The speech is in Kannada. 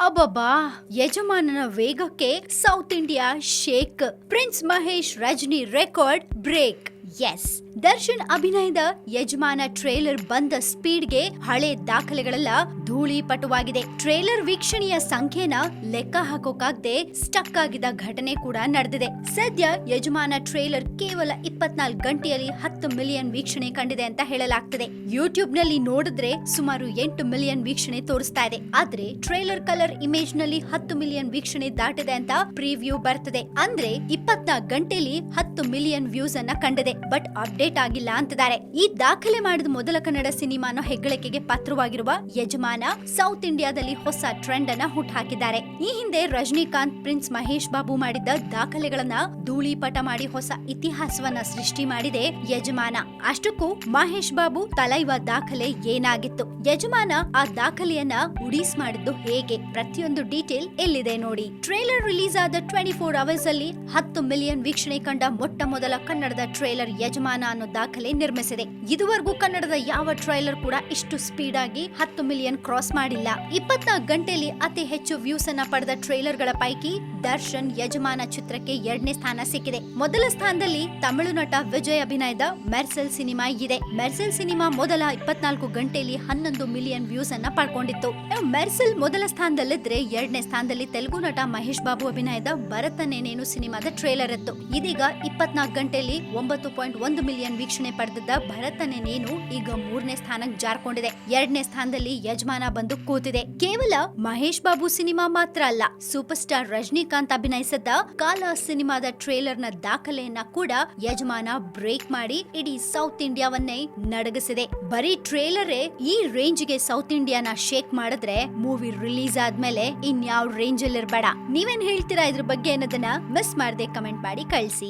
ಅಬ್ಬಬ್ಬಾ ಯಜಮಾನನ ವೇಗಕ್ಕೆ South India shake prince Mahesh Rajini record break S Darshan ಅಭಿನಯದ ಯಜಮಾನ ಟ್ರೇಲರ್ ಬಂದ ಸ್ಪೀಡ್ಗೆ ಹಳೆ ದಾಖಲೆಗಳೆಲ್ಲ ಧೂಳಿಪಟುವಾಗಿದೆ ಟ್ರೇಲರ್ ವೀಕ್ಷಣೆಯ ಸಂಖ್ಯೆನ ಲೆಕ್ಕ ಹಾಕೋಕಾಗದೆ ಸ್ಟಕ್ ಆಗಿದ್ದ ಘಟನೆ ಕೂಡ ನಡೆದಿದೆ. ಸದ್ಯ ಯಜಮಾನ ಟ್ರೇಲರ್ ಕೇವಲ ಇಪ್ಪತ್ನಾಲ್ಕು ಗಂಟೆಯಲ್ಲಿ ಹತ್ತು ಮಿಲಿಯನ್ ವೀಕ್ಷಣೆ ಕಂಡಿದೆ ಅಂತ ಹೇಳಲಾಗ್ತದೆ. ಯೂಟ್ಯೂಬ್ನಲ್ಲಿ ನೋಡಿದ್ರೆ ಸುಮಾರು ಎಂಟು ಮಿಲಿಯನ್ ವೀಕ್ಷಣೆ ತೋರಿಸ್ತಾ ಇದೆ. ಆದ್ರೆ ಟ್ರೇಲರ್ ಕಲರ್ ಇಮೇಜ್ನಲ್ಲಿ ಹತ್ತು ಮಿಲಿಯನ್ ವೀಕ್ಷಣೆ ದಾಟಿದೆ ಅಂತ ಪ್ರಿವ್ಯೂ ಬರ್ತದೆ. ಅಂದ್ರೆ ಇಪ್ಪತ್ನಾಲ್ಕು ಗಂಟೆಯಲ್ಲಿ ಹತ್ತು ಮಿಲಿಯನ್ ವ್ಯೂಸ್ ಅನ್ನ ಕಂಡಿದೆ. ಬಟ್ ಅಪ್ಡೇಟ್ ಆಗಿಲ್ಲ ಅಂತಿದ್ದಾರೆ. ಈ ದಾಖಲೆ ಮಾಡಿದ ಮೊದಲ ಕನ್ನಡ ಸಿನಿಮಾನ ಹೆಗ್ಗಳಿಕೆಗೆ ಪಾತ್ರವಾಗಿರುವ ಯಜಮಾನ ಸೌತ್ ಇಂಡಿಯಾದಲ್ಲಿ ಹೊಸ ಟ್ರೆಂಡ್ ಅನ್ನ ಹುಟ್ಟುಹಾಕಿದ್ದಾರೆ ಈ ಹಿಂದೆ ರಜನಿಕಾಂತ್, ಪ್ರಿನ್ಸ್ ಮಹೇಶ್ ಬಾಬು ಮಾಡಿದ್ದ ದಾಖಲೆಗಳನ್ನ ಧೂಳಿಪಟ ಮಾಡಿ ಹೊಸ ಇತಿಹಾಸವನ್ನ ಸೃಷ್ಟಿ ಮಾಡಿದೆ ಯಜಮಾನ. ಅಷ್ಟಕ್ಕೂ ಮಹೇಶ್ ಬಾಬು ತಲೈವ ದಾಖಲೆ ಏನಾಗಿತ್ತು? ಯಜಮಾನ ಆ ದಾಖಲೆಯನ್ನ ಉಡೀಸ್ ಮಾಡಿದ್ದು ಹೇಗೆ? ಪ್ರತಿಯೊಂದು ಡೀಟೇಲ್ ಎಲ್ಲಿದೆ ನೋಡಿ. ಟ್ರೇಲರ್ ರಿಲೀಸ್ ಆದ ಟ್ವೆಂಟಿ ಫೋರ್ ಅವರ್ಸ್ ಅಲ್ಲಿ ಹತ್ತು ಮಿಲಿಯನ್ ವೀಕ್ಷಣೆ ಕಂಡ ಮೊಟ್ಟ ಮೊದಲ ಕನ್ನಡದ ಟ್ರೇಲರ್ ಯಜಮಾನ ಅನ್ನೋ ದಾಖಲೆ ನಿರ್ಮಿಸಿದೆ. ಇದುವರೆಗೂ ಕನ್ನಡದ ಯಾವ ಟ್ರೈಲರ್ ಕೂಡ ಇಷ್ಟು ಸ್ಪೀಡ್ ಆಗಿ ಹತ್ತು ಮಿಲಿಯನ್ ಕ್ರಾಸ್ ಮಾಡಿಲ್ಲ. ಇಪ್ಪತ್ನಾಲ್ಕು ಗಂಟೆಯಲ್ಲಿ ಅತಿ ಹೆಚ್ಚು ವ್ಯೂಸ್ ಅನ್ನ ಪಡೆದ ಟ್ರೈಲರ್ಗಳ ಪೈಕಿ ದರ್ಶನ್ ಯಜಮಾನ ಚಿತ್ರಕ್ಕೆ ಎರಡನೇ ಸ್ಥಾನ ಸಿಕ್ಕಿದೆ. ಮೊದಲ ಸ್ಥಾನದಲ್ಲಿ ತಮಿಳು ನಟ ವಿಜಯ್ ಅಭಿನಯದ ಮೆರ್ಸೆಲ್ ಸಿನಿಮಾ ಇದೆ. ಮೆರ್ಸೆಲ್ ಸಿನಿಮಾ ಮೊದಲ ಇಪ್ಪತ್ನಾಲ್ಕು ಗಂಟೆಯಲ್ಲಿ ಹನ್ನೊಂದು ಮಿಲಿಯನ್ ವ್ಯೂಸ್ ಅನ್ನ ಪಡ್ಕೊಂಡಿತ್ತು. ಮೆರ್ಸೆಲ್ ಮೊದಲ ಸ್ಥಾನದಲ್ಲಿದ್ರೆ ಎರಡನೇ ಸ್ಥಾನದಲ್ಲಿ ತೆಲುಗು ನಟ ಮಹೇಶ್ ಬಾಬು ಅಭಿನಯದ ಭರತನೇನೇನು ಸಿನಿಮಾದ ಟ್ರೇಲರ್ ಇತ್ತು. ಇದೀಗ ಇಪ್ಪತ್ನಾಲ್ಕು ಗಂಟೆಯಲ್ಲಿ ಒಂಬತ್ತು ಪಾಯಿಂಟ್ ಒಂದು ಮಿಲಿಯನ್ ವೀಕ್ಷಣೆ ಪಡೆದಿದ್ದ ಭರತನೇನೇನು ಈಗ ಮೂರನೇ ಸ್ಥಾನಕ್ಕೆ ಜಾರ್ಕೊಂಡಿದೆ. ಎರಡನೇ ಸ್ಥಾನದಲ್ಲಿ ಯಜಮಾನ ಬಂದು ಕೂತಿದೆ. ಕೇವಲ ಮಹೇಶ್ ಬಾಬು ಸಿನಿಮಾ ಮಾತ್ರ ಅಲ್ಲ ಸೂಪರ್ ಸ್ಟಾರ್ ರಜನಿಕಾಂತ್ ಅಭಿನಯಿಸಿದ್ದ ಕಾಲ ಸಿನಿಮಾದ ಟ್ರೇಲರ್ನ ದಾಖಲೆಯನ್ನ ಕೂಡ ಯಜಮಾನ ಬ್ರೇಕ್ ಮಾಡಿ ಇಡೀ ಸೌತ್ ಇಂಡಿಯಾವನ್ನೇ ನಡಗಿಸಿದೆ. ಬರೀ ಟ್ರೇಲರೇ ಈ ರೇಂಜ್ಗೆ ಸೌತ್ ಇಂಡಿಯಾನ ಶೇಕ್ ಮಾಡಿದ್ರೆ ಮೂವಿ ರಿಲೀಸ್ ಆದ್ಮೇಲೆ ಇನ್ಯಾವ್ ರೇಂಜ್ ಅಲ್ಲಿ ಇರ್ಬೇಡ ನೀವೇನ್ ಹೇಳ್ತೀರಾ ಇದ್ರ ಬಗ್ಗೆ ಅನ್ನೋದನ್ನ ಮಿಸ್ ಮಾಡದೆ ಕಮೆಂಟ್ ಮಾಡಿ ಕಳಿಸಿ.